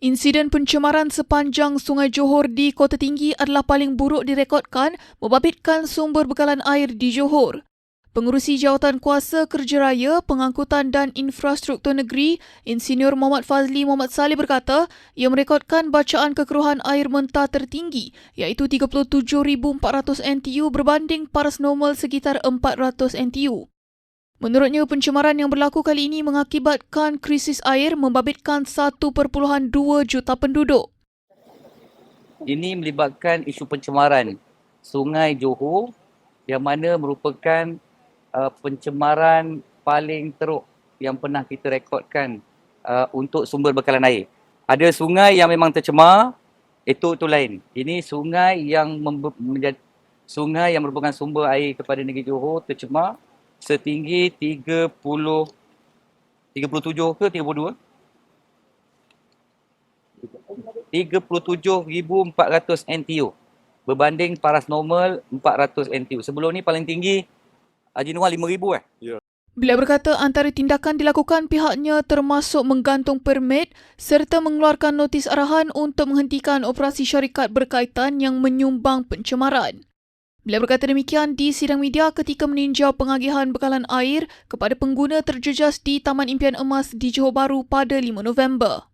Insiden pencemaran sepanjang Sungai Johor di Kota Tinggi adalah paling buruk direkodkan membabitkan sumber bekalan air di Johor. Pengurusi Jawatan Kuasa Kerja Raya, Pengangkutan dan Infrastruktur Negeri, Insinyur Muhammad Fazli Muhammad Saleh berkata, ia merekodkan bacaan kekeruhan air mentah tertinggi iaitu 37,400 NTU berbanding paras normal sekitar 400 NTU. Menurutnya, pencemaran yang berlaku kali ini mengakibatkan krisis air membabitkan 1.2 juta penduduk. Ini melibatkan isu pencemaran Sungai Johor yang mana merupakan uh, pencemaran paling teruk yang pernah kita rekodkan uh, untuk sumber bekalan air. Ada sungai yang memang tercemar, itu itu lain. Ini sungai yang menjadi sungai yang merupakan sumber air kepada negeri Johor tercemar setinggi 30 37 ke 32 37,400 NTU berbanding paras normal 400 NTU. Sebelum ni paling tinggi Haji Nuah 5,000 eh. Beliau berkata antara tindakan dilakukan pihaknya termasuk menggantung permit serta mengeluarkan notis arahan untuk menghentikan operasi syarikat berkaitan yang menyumbang pencemaran. Beliau berkata demikian di sidang media ketika meninjau pengagihan bekalan air kepada pengguna terjejas di Taman Impian Emas di Johor Bahru pada 5 November.